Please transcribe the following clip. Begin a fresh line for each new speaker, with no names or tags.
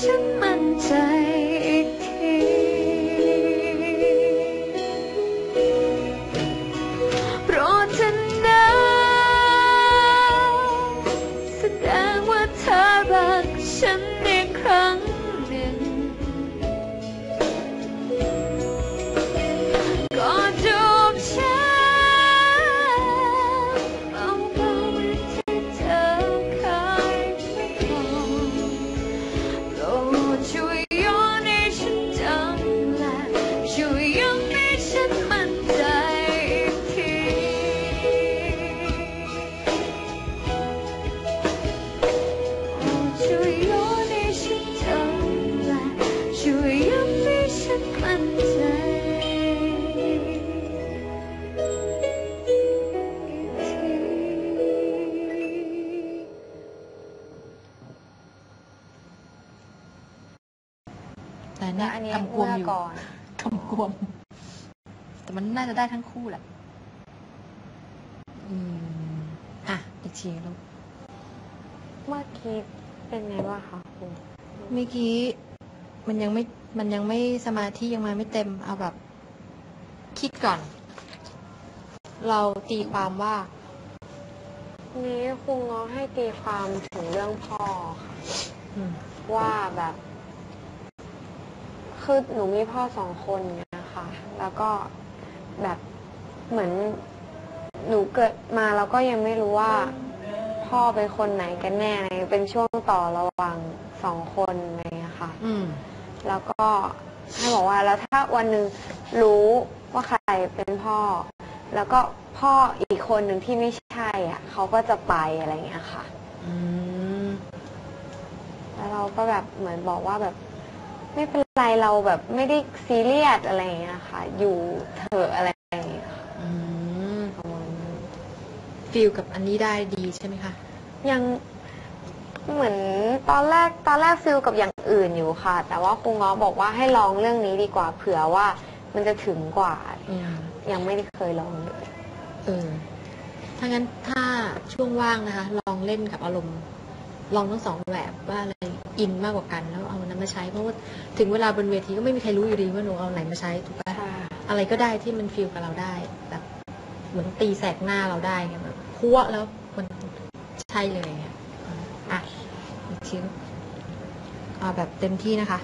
ฉันมั่นใจอีกทีโปรดเถอะนะแสดงว่าเธอรักฉัน
แต่
แล้
เนี่
วยอันนี้
กำกวม
เมื่อ
อยู่
ก่อน
กำกวม แต่มันน่าจะได้ทั้งคู่แหละ อืม อะ อีกทีลูก
เมื่อกี้เป็นไงบ้างคะครู
เมื่อกี้มันยังไม่ มันยังไม่สมาธิยังมาไม่เต็ม เอาแบบ คิดก่อน เราตีความว่า
นี้ครูง้อให้ตีความถึงเรื่องพ่อค่ะ
อืม
ว่าแบบ คือหนูมีพ่อสองคนเนี่ยค่ะ แล้วก็แบบเหมือนหนูเกิดมาแล้วก็ยังไม่รู้ว่า พ่อเป็นคนไหนกันแน่อะไรเป็นช่วงต่อระหว่างสองคนอะไรอย่างเงี้ยค่ะ
อืม
แล้วก็ให้บอกว่าแล้วถ้าวันหนึ่งรู้ว่าใครเป็นพ่อ แล้วก็พ่ออีกคนหนึ่งที่ไม่ใช่อะเขาก็จะไปอะไรอย่างเงี้ยค่ะ
อืม
แล้วเราก็แบบเหมือนบอกว่าแบบ ไม่เป็นไรเราแบบไม่ได้ซีเรียสอะไรอย่างเงี้ยค่ะ อยู่เถอะอะไรอย่างเงี้ยค่ะ
อืม
ประมาณนั้น
ฟีลกับอันนี้ได้ดีใช่ไหมคะ
ยังเหมือนตอนแรกตอนแรกฟิลกับอย่างอื่นอยู่ค่ะ แต่ว่าครูง้อบอกว่าให้ลองเรื่องนี้ดีกว่าเผื่อว่ามันจะถึงกว่า
อืม
ยังไม่ได้เคยลองเลย
เออถ้างั้นถ้าช่วงว่างนะคะ ลองเล่นกับอารมณ์ ลองทั้งสองแบบว่าอะไร อินมากกว่ากันแล้วเอานั้นมาใช้เพราะว่าถึงเวลาบนเวทีก็ไม่มีใครรู้อยู่ดีว่าหนูเอาไหนมาใช้ถูกปะอะไรก็ได้ที่มันฟีลกับเราได้แบบเหมือนตีแสกหน้าเราได้ไงแบบพัวแล้วมันใช่เลยไงอะอีกชิ้นเอาแบบเต็มที่นะคะ